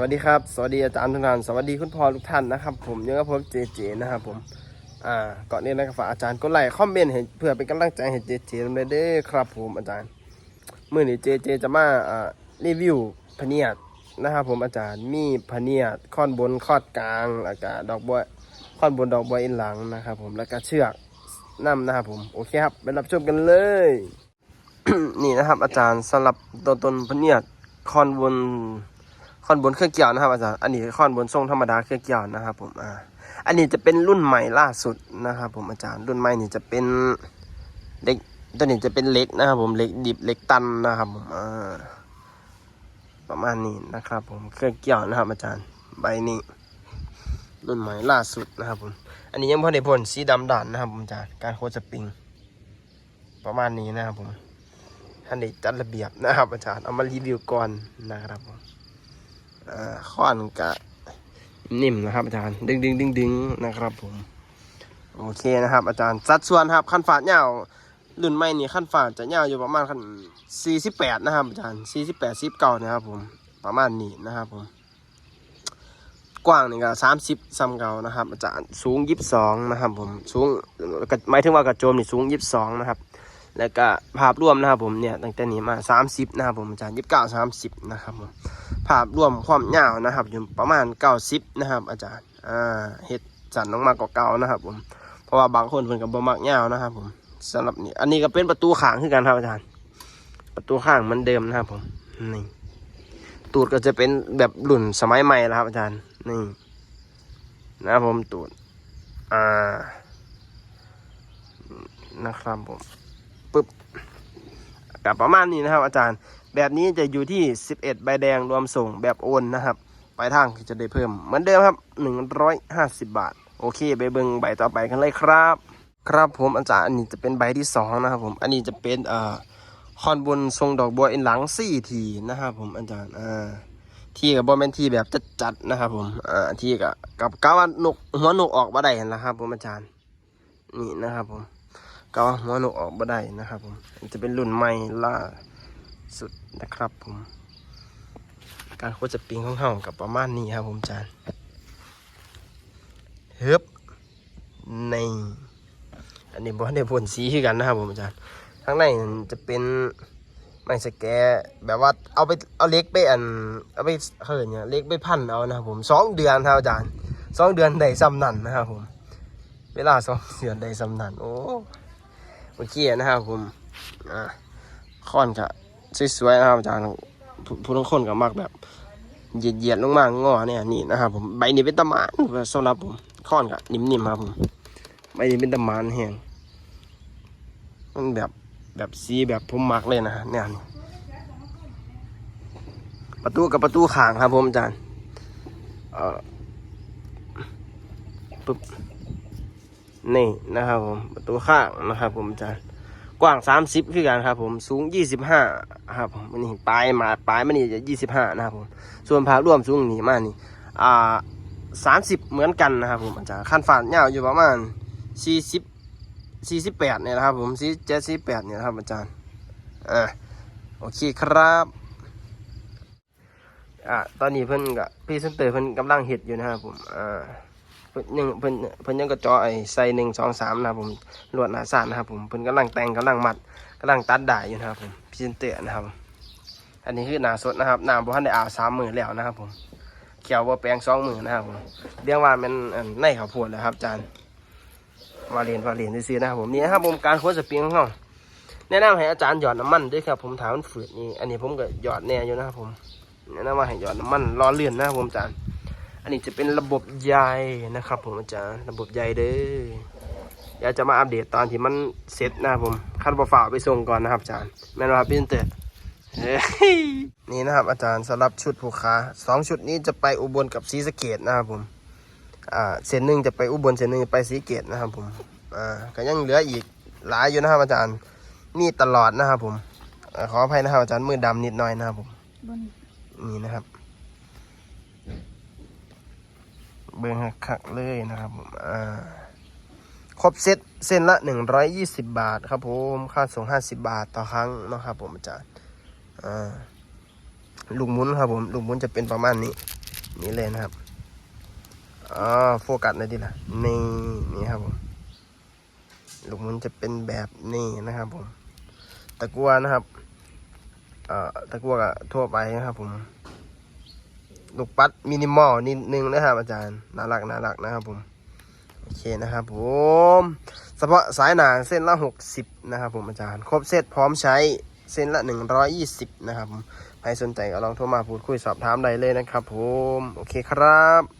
วัสดีครับ สวัสดีอาจารย์ทุกท่าน สวัสดีคุณพ่อทุกท่านนะครับ ผมยังกับผมเจเจนะครับผม อ่าก่อนนี้นะครับฝากอาจารย์กดไลค์คอมเมนต์ให้เพื่อเป็นกำลังใจให้เจเจเลยเด้อครับผมอาจารย์เมื่อนี้เจเจจะมาอ่ารีวิวพเนียดนะครับผมอาจารย์มีพเนียดข้อนบนข้อนกลางแล้วก็ดอกบัวข้อนบนดอกบัวอินหลังนะครับผมแล้วก็เชือกนํนะครับผมโอเคครับไปรับชมกันเลย นี่นะครับ อาจารย์สำหรับตัวตนพเนียดข้อนบน คอนบนเครื่องเกี่ยวนะครับอาจารย์อันนี้คอนบนทรงธรรมดาเครื่องเกี่ยวนะครับ ผมอ่าอันนี้จะเป็นรุ่นใหม่ล่าสุดนะครับ ผมอาจารย์รุ่นใหม่นี่จะเป็นเล็กตัวนี้จะเป็นเล็กนะครับ ผมเล็กดิบเล็กตันนะครับผมอ่าประมาณนี้นะครับ ผมเครื่องเกี่ยวนะครับ อาจารย์ใบนี้รุ่นใหม่ล่าสุดนะครับผม อันนี้ยังพอได้พ่นสีดำด่านนะครับผมอาจารย์การโคสปริง ประมาณนี้นะครับผมท่านได้จัดระเบียบนะครับอาจารย์เอามารีวิวก่อนนะครับผม ข้อนกะนิ่มนะครับ อาจารย์ดึงดึงดึงดึงนะครับผมโอเคนะครับ อาจารย์สัดส่วนครับขั้นฝาดยารุ่นใหม่นี่ขั้นฝาดจะยาอยู่ประมาณขั้น48 นะครับ อาจารย์ 48 10เก่านะครับผมประมาณนี้นะครับผมกว้างนี่ก็30ซ้ำเก่านะครับ อาจารย์สูง22นะครับ ผมสูงหมายถึงว่ากระโจมนี่สูง22นะครับแล้วก็ภาพรวมนะครับผมเนี่ยตั้งแต่นี้มา30นะครับผมอาจารย์29 30นะครับผม ภาพรวมความยาวนะครับอยู่ประมาณ 90 นะครับ อาจารย์อ่าเห็ดสันลงมากกว่าเก่านะครับ ผมเพราะว่าบางคนเพิ่นกับบ่มักยาวนะครับ ผมสำหรับนี่อันนี้ก็เป็นประตูข้างคือกันครับอาจารย์ ประตูข้างเหมือนเดิมนะครับ ผมนี่ตูดก็จะเป็นแบบรุ่นสมัยใหม่แล้วครับ อาจารย์นี่นะครับผมตูดอ่านะครับผมปึ๊บกับประมาณนี้นะครับ อาจารย์ แบบนี้จะอยู่ที่ 11 ใบแดงรวมส่งแบบโอนนะครับปลายทางจะได้เพิ่มเหมือนเดิมครับ 150 บาท โอเคไปเบิ่งใบต่อไปกันเลยครับ ครับผมอาจารย์อันนี้จะเป็นใบที่ 2 นะครับผมอันนี้จะเป็นเอ่อคอนบนทรงดอกบัวอ็นหลังสี่ทีนะครับผมอาจารย์อ่าที่กับบอแมนที่แบบจัดๆนะครับผมอ่าที่กับกับกาว่านกหัวนกออกมาได้นะครับผมอาจารย์นี่นะครับผมกาว่าหัวนกออกมาได้นะครับผมจะเป็นรุ่นใหม่ล่า สุดนะครับผม การโคจะปิงของเฮากับประมาณนี้ครับผมอาจารย์เฮึบในอันนี้บอได้พ่นสีกันนะครับผมอาจารย์ข้างในจะเป็นไม้สแกแบบว่าเอาไปเอาเล็กไปอันเอาไปเขินเนี่ยเล็กไปพันเอานะครับผมสองเดือนครับอาจารย์สองเดือนได้ซ้ำนั่นนะครับผม เวลาสองเดือนได้ซ้ำนั่นโอ้โอเคนะครับผมอ่าค่อนกะ สวยๆนะครับอาจารย์ผู้ทั้งคนก็มักแบบเหยียดๆลงมางอเนี่ยนี่นะครับผมใบนี้เป็นตะมานสำหรับผมค่อนกับนิ่มๆครับผมใบนี้เป็นตะมานแห้งมันแบบแบบสีแบบผมมักเลยนะเนี่ยประตูกับประตูข้างครับผมอาจารย์เออปึ๊บนี่นะครับผมประตูข้างนะครับผมอาจารย์ กว้าง 30คือกันครับผมสูง 25ครับผมนี่ปลายมาปลายมันนี่จะ25 นะครับผมส่วนภาพรวมสูงนี่มานี่อ่า30 เหมือนกันนะครับผมอาจารย์ขั้นฝาดยาวอยู่ประมาณ 40 48เนี่ยนะครับผม47 48เนี่ยครับอาจารย์อ่าโอเคครับอ่าตอนนี้เพิ่นกับพรีเซนเตอร์เพิ่นกำลังเฮ็ดอยู่นะครับผมอ่า ยังเพิ่นเพิ่นยังก็เจาะไอ้ใส่หนึ่งสองสามนะครับผมลวดหนาสานนะครับผมเพิ่นกำลังแต่งกำลังมัดกำลังตัดได้อยู่นะครับผมพิจินเตอร์นะครับ อันนี้คือหนาสดนะครับหนาบ่ทันได้อาบสามมือแล้วนะครับผมเขียวบ่แปลงสองมือนะครับผมเรียกว่ามันในข้าวโพดแล้วครับอาจารย์มาเรียนมาเรียนซื้อนะครับผมนี่นะครับผมการโค้ดสปริงของเราแนะนำให้อาจารย์หยอดน้ำมันด้วยครับ ผมถามมันฝืดนี่อันนี้ผมก็หยอดแน่อยู่นะครับผมแนะนำว่าให้หยอดน้ำมันรอเลื่อนนะครับผมอาจารย์ อันนี้จะเป็นระบบใยนะครับผมอาจารย์ระบบใยเด้ออยากจะมาอัปเดตตอนที่มันเสร็จนะครับผมคันบอฝ่ากไปส่งก่อนนะครับอาจารย์แม่นว่าพี่เตอร์เฮ้ยนี่นะครับอาจารย์สำหรับชุดผูกขาสองชุดนี้จะไปอุบลกับศรีสะเกดนะครับผมอ่าเส้นหนึ่งจะไปอุบลเส้นหนึ่งจะไปศรีสะเกดนะครับผมอ่าก็ยังเหลืออีกหลายอยู่นะครับอาจารย์นี่ตลอดนะครับผมอ่าขออภัยนะครับอาจารย์มือดำนิดหน่อยนะครับผมบนนี่นะครับ เบิ้งคักเลยนะครับผมอ่าครบเซตเส้นละ 120 บาทครับผมค่าส่ง 50 บาทต่อครั้งนะครับผมอาจารย์อ่าลูกมุนครับผมลูกมุนจะเป็นประมาณนี้ นี่เลยนะครับอ๋อโฟกัสหน่อยดิล่ะนี่นี่ครับผมลูกมุนจะเป็นแบบนี้นะครับผมตะกัวนะครับอ่อตะกัวทั่วไปนะครับผม ลูกปัดมินิมอลนิดนึงนะครับอาจารย์น่ารักน่ารักนะครับผมโอเคนะครับผมเฉพาะสายหนาเส้นละ 60 นะครับผมอาจารย์ ครบเซตพร้อมใช้เส้นละ 120 นะครับผมใครสนใจก็ลองโทรมาพูดคุยสอบถามได้เลยนะครับผม โอเคครับ